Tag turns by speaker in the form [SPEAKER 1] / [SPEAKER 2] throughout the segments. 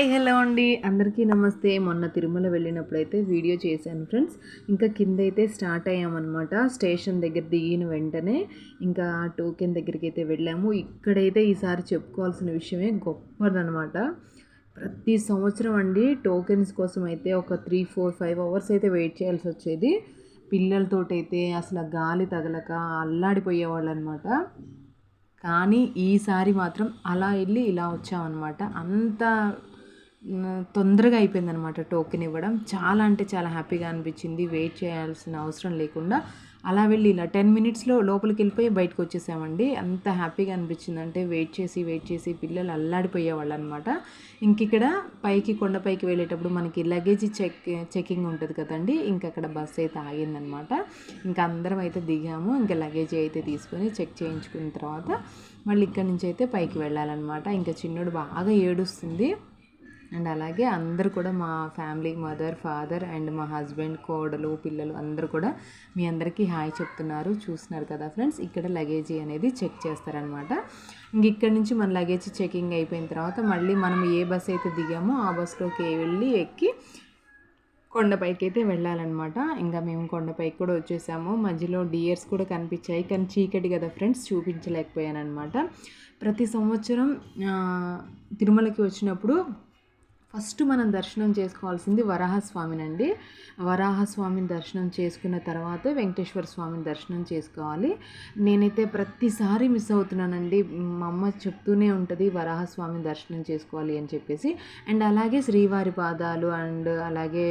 [SPEAKER 1] Hello అండి. అందరికీ నమస్తే. మొన్న తిరుమల వెళ్ళినప్పుడైతే వీడియో చేశాను ఫ్రెండ్స్. ఇంకా కింద అయితే స్టార్ట్ అయ్యామన్నమాట. స్టేషన్ దగ్గర దిగిన వెంటనే ఇంకా టోకెన్ దగ్గరికి అయితే వెళ్ళాము. ఇక్కడైతే ఈసారి చెప్పుకోవాల్సిన విషయమే గొప్పదనమాట ప్రతి సంవత్సరం అండి టోకెన్స్ కోసం అయితే ఒక త్రీ ఫోర్ ఫైవ్ అవర్స్ అయితే వెయిట్ చేయాల్సి వచ్చేది. పిల్లలతోటైతే అసలు గాలి తగలక అల్లాడిపోయేవాళ్ళు అనమాట కానీ ఈసారి మాత్రం అలా వెళ్ళి ఇలా వచ్చామన్నమాట. అంత తొందరగా తొందరగా అయిపోయిందనమాట టోకెన్ ఇవ్వడం. చాలా అంటే చాలా హ్యాపీగా అనిపించింది. వెయిట్ చేయాల్సిన అవసరం లేకుండా అలా వెళ్ళి ఇలా టెన్ మినిట్స్లో లోపలికి వెళ్ళిపోయి బయటకు వచ్చేసామండి. అంత హ్యాపీగా అనిపించింది. అంటే వెయిట్ చేసి వెయిట్ చేసి పిల్లలు అల్లాడిపోయేవాళ్ళు అనమాట ఇంక ఇక్కడ పైకి కొండపైకి వెళ్ళేటప్పుడు మనకి లగేజ్ చెక్ చెకింగ్ ఉంటుంది కదండి. ఇంక అక్కడ బస్ అయితే ఆగిందనమాట ఇంకా అందరం అయితే దిగాము. ఇంకా లగేజ్ అయితే తీసుకొని చెక్ చేయించుకున్న తర్వాత మళ్ళీ ఇక్కడ నుంచి అయితే పైకి వెళ్ళాలన్నమాట. ఇంకా చిన్నోడు బాగా ఏడుస్తుంది. అండ్ అలాగే అందరు కూడా మా ఫ్యామిలీ మదర్ ఫాదర్ అండ్ మా హస్బెండ్ కోడలు పిల్లలు అందరూ కూడా మీ అందరికీ హాయ్ చెప్తున్నారు. చూస్తున్నారు కదా ఫ్రెండ్స్ ఇక్కడ లగేజీ అనేది చెక్ చేస్తారనమాట ఇంక ఇక్కడ నుంచి మన లగేజ్ చెకింగ్ అయిపోయిన తర్వాత మళ్ళీ మనం ఏ బస్ అయితే దిగామో ఆ బస్లోకి వెళ్ళి ఎక్కి కొండపైకి అయితే వెళ్ళాలన్నమాట. ఇంకా మేము కొండపైకి కూడా వచ్చేసాము. మధ్యలో డియర్స్ కూడా కనిపించాయి కానీ చీకటి కదా ఫ్రెండ్స్ చూపించలేకపోయాను అనమాట ప్రతి సంవత్సరం తిరుమలకి వచ్చినప్పుడు ఫస్ట్ మనం దర్శనం చేసుకోవాల్సింది వరాహస్వామినండి. వరాహస్వామిని దర్శనం చేసుకున్న తర్వాత వెంకటేశ్వర స్వామిని దర్శనం చేసుకోవాలి. నేనైతే ప్రతిసారి మిస్ అవుతున్నానండి. మా అమ్మ చెప్తూనే ఉంటుంది వరాహస్వామిని దర్శనం చేసుకోవాలి అని చెప్పేసి. అండ్ అలాగే శ్రీవారి పాదాలు అండ్ అలాగే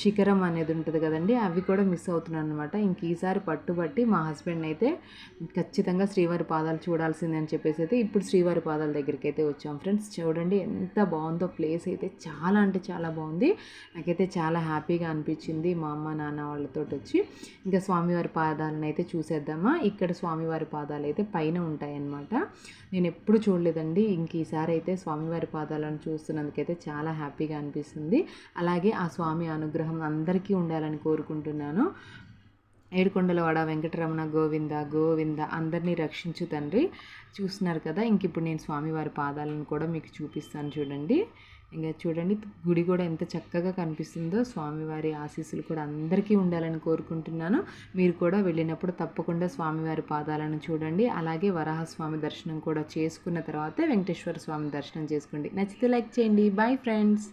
[SPEAKER 1] శిఖరం అనేది ఉంటుంది కదండి. అవి కూడా మిస్ అవుతున్నాను అనమాట ఇంక ఈసారి పట్టుబట్టి మా హస్బెండ్ అయితే ఖచ్చితంగా శ్రీవారి పాదాలు చూడాల్సిందే అని చెప్పేసి అయితే ఇప్పుడు శ్రీవారి పాదాల దగ్గరికి అయితే వచ్చాం. ఫ్రెండ్స్ చూడండి ఎంత బాగుందో ప్లేస్ ప్లేస్ అయితే చాలా అంటే చాలా బాగుంది. నాకైతే చాలా హ్యాపీగా అనిపించింది మా అమ్మ నాన్న వాళ్ళతో వచ్చి. ఇంకా స్వామివారి పాదాలను అయితే చూసేద్దామా? ఇక్కడ స్వామివారి పాదాలు అయితే పైన ఉంటాయన్నమాట. నేను ఎప్పుడు చూడలేదండి. ఇంక ఈసారి అయితే స్వామివారి పాదాలను చూస్తున్నందుకైతే చాలా హ్యాపీగా అనిపిస్తుంది. అలాగే ఆ స్వామి అనుగ్రహం అందరికీ ఉండాలని కోరుకుంటున్నాను. ఏడుకొండలవాడ వెంకటరమణ గోవింద గోవింద అందరినీ రక్షించు తండ్రి. చూస్తున్నారు కదా ఇంక ఇప్పుడు నేను స్వామివారి పాదాలను కూడా మీకు చూపిస్తాను చూడండి. ఇంకా చూడండి గుడి కూడా ఎంత చక్కగా కనిపిస్తుందో. స్వామివారి ఆశీస్సులు కూడా అందరికీ ఉండాలని కోరుకుంటున్నాను. మీరు కూడా వెళ్ళినప్పుడు తప్పకుండా స్వామివారి పాదాలను చూడండి. అలాగే వరాహస్వామి దర్శనం కూడా చేసుకున్న తర్వాతే వెంకటేశ్వర స్వామి దర్శనం చేసుకోండి. నచ్చితే లైక్ చేయండి. Bye friends